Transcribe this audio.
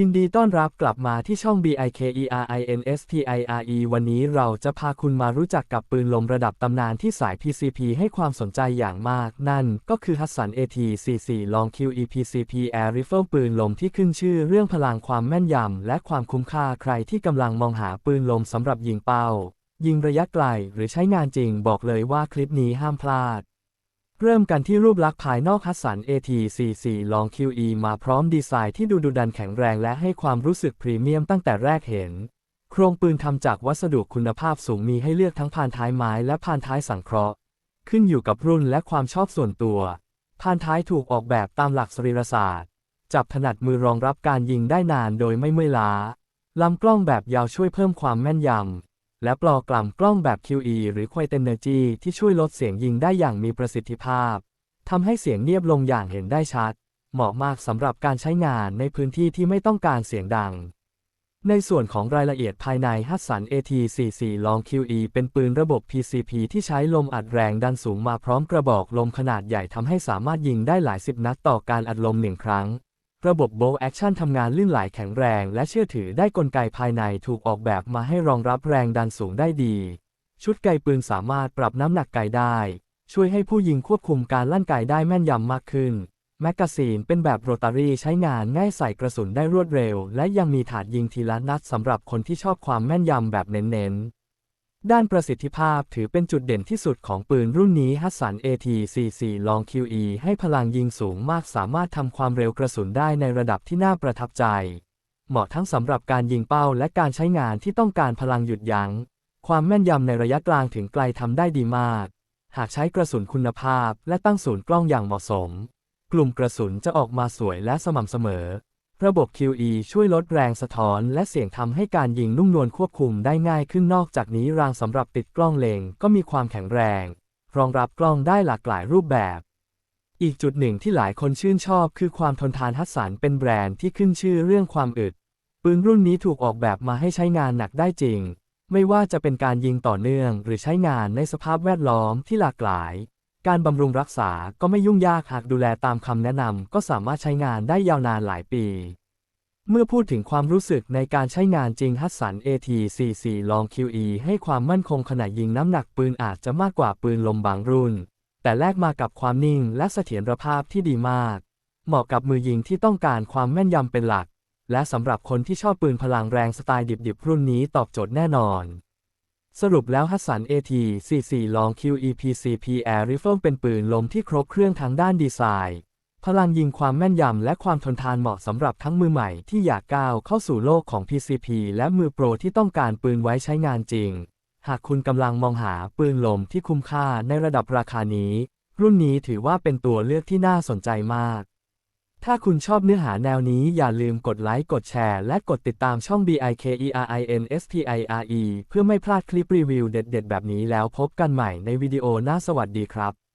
ยินดีต้อนรับกลับมาที่ช่อง BIKERINSTIRE วันนี้เราจะพาคุณมารู้จักกับปืนลมระดับตำนานที่สาย PCP ให้ความสนใจอย่างมาก นั่นก็คือ Hudson AT44 Long QE PCP Air Rifle ปืนลมที่ขึ้นชื่อเรื่องพลังความแม่นยำและความคุ้มค่าใครที่กำลังมองหาปืนลมสำหรับยิงเป้า ยิงระยะไกลหรือใช้งานจริงบอกเลยว่าคลิปนี้ห้ามพลาด เริ่มกันที่รูปลักษณ์ภายนอกฮัสสัน AT44 ลอง QE มาพร้อมดีไซน์ที่ดูดุดันแข็งแรงและให้ความรู้สึกพรีเมียมตั้งแต่แรกเห็น โครงปืนทำจากวัสดุคุณภาพสูงมีให้เลือกทั้งพานท้ายไม้และพานท้ายสังเคราะห์ ขึ้นอยู่กับรุ่นและความชอบส่วนตัว พานท้ายถูกออกแบบตามหลักสรีรศาสตร์ จับถนัดมือรองรับการยิงได้นานโดยไม่เมื่อยล้าลำกล้องแบบยาวช่วยเพิ่มความแม่นยำ และปลอกล่ำกล้องแบบ QE หรือ Quiet Energy ที่ช่วยลดเสียงยิงได้อย่างมีประสิทธิภาพทำให้เสียงเงียบลงอย่างเห็นได้ชัด เหมาะมากสำหรับการใช้งานในพื้นที่ที่ไม่ต้องการเสียงดัง ในส่วนของรายละเอียดภายในฮัตสัน AT44 Long QE เป็นปืนระบบ PCP ที่ใช้ลมอัดแรงดันสูงมาพร้อมกระบอกลมขนาดใหญ่ทำให้สามารถยิงได้หลายสิบนัดต่อการอัดลมหนึ่งครั้ง ระบบโบว์แอคชั่นทำงานลื่นไหลแข็งแรง และเชื่อถือได้กลไกภายในถูกออกแบบมาให้รองรับแรงดันสูงได้ดี ชุดไกปืนสามารถปรับน้ำหนักไกได้ ช่วยให้ผู้ยิงควบคุมการลั่นไกได้แม่นยำมากขึ้น แมกกาซีนเป็นแบบโรตารี่ใช้งานง่ายใส่กระสุนได้รวดเร็ว และยังมีถาดยิงทีละนัดสำหรับคนที่ชอบความแม่นยำแบบเน้นๆ ด้านประสิทธิภาพถือเป็นจุดเด่นที่สุดของปืนรุ่นนี้ฮัสสัน AT44 Long QE ให้พลังยิงสูงมากสามารถทำความเร็วกระสุนได้ในระดับที่น่าประทับใจ เหมาะทั้งสำหรับการยิงเป้าและการใช้งานที่ต้องการพลังหยุดยัง้ง ความแม่นยำในระยะกลางถึงไกลทำได้ดีมาก หากใช้กระสุนคุณภาพและตั้งศูนย์กล้องอย่างเหมาะสม กลุ่มกระสุนจะออกมาสวยและสม่ำเสมอ ระบบ QE ช่วยลดแรงสะท้อน และเสียงทำให้การยิงนุ่มนวลควบคุมได้ง่ายขึ้นนอกจากนี้รางสำหรับติดกล้องเลงก็มีความแข็งแรง รองรับกล้องได้หลากหลายรูปแบบ อีกจุดหนึ่งที่หลายคนชื่นชอบคือความทนทานฮัสสันเป็นแบรนด์ที่ขึ้นชื่อเรื่องความอึด ปืนรุ่นนี้ถูกออกแบบมาให้ใช้งานหนักได้จริง ไม่ว่าจะเป็นการยิงต่อเนื่อง หรือใช้งานในสภาพแวดล้อมที่หลากหลาย การบำรุงรักษาก็ไม่ยุ่งยากหากดูแลตามคำแนะนำก็สามารถใช้งานได้ยาวนานหลายปี เมื่อพูดถึงความรู้สึกในการใช้งานจริงฮัสสัน AT44 Long QE ให้ความมั่นคงขณะยิงน้ำหนักปืนอาจจะมากกว่าปืนลมบางรุ่น แต่แลกมากับความนิ่งและเสถียรภาพที่ดีมาก เหมาะกับมือยิงที่ต้องการความแม่นยำเป็นหลัก และสำหรับคนที่ชอบปืนพลังแรงสไตล์ดิบๆรุ่นนี้ตอบโจทย์แน่นอน สรุปแล้วฮัสสัน AT44 Long QEPCP Air Rifle เป็นปืนลมที่ครบเครื่องทางด้านดีไซน์ พลังยิงความแม่นยำและความทนทานเหมาะสำหรับทั้งมือใหม่ที่อยากก้าวเข้าสู่โลกของ PCP และมือโปรที่ต้องการปืนไว้ใช้งานจริง หากคุณกำลังมองหาปืนลมที่คุ้มค่าในระดับราคานี้ รุ่นนี้ถือว่าเป็นตัวเลือกที่น่าสนใจมาก ถ้าคุณชอบเนื้อหาแนวนี้อย่าลืมกดไลค์ กดแชร์ และกดติดตามช่อง BIKERINSTIRE เพื่อไม่พลาดคลิปรีวิวเด็ดๆ แบบนี้แล้วพบกันใหม่ในวิดีโอหน้าสวัสดีครับ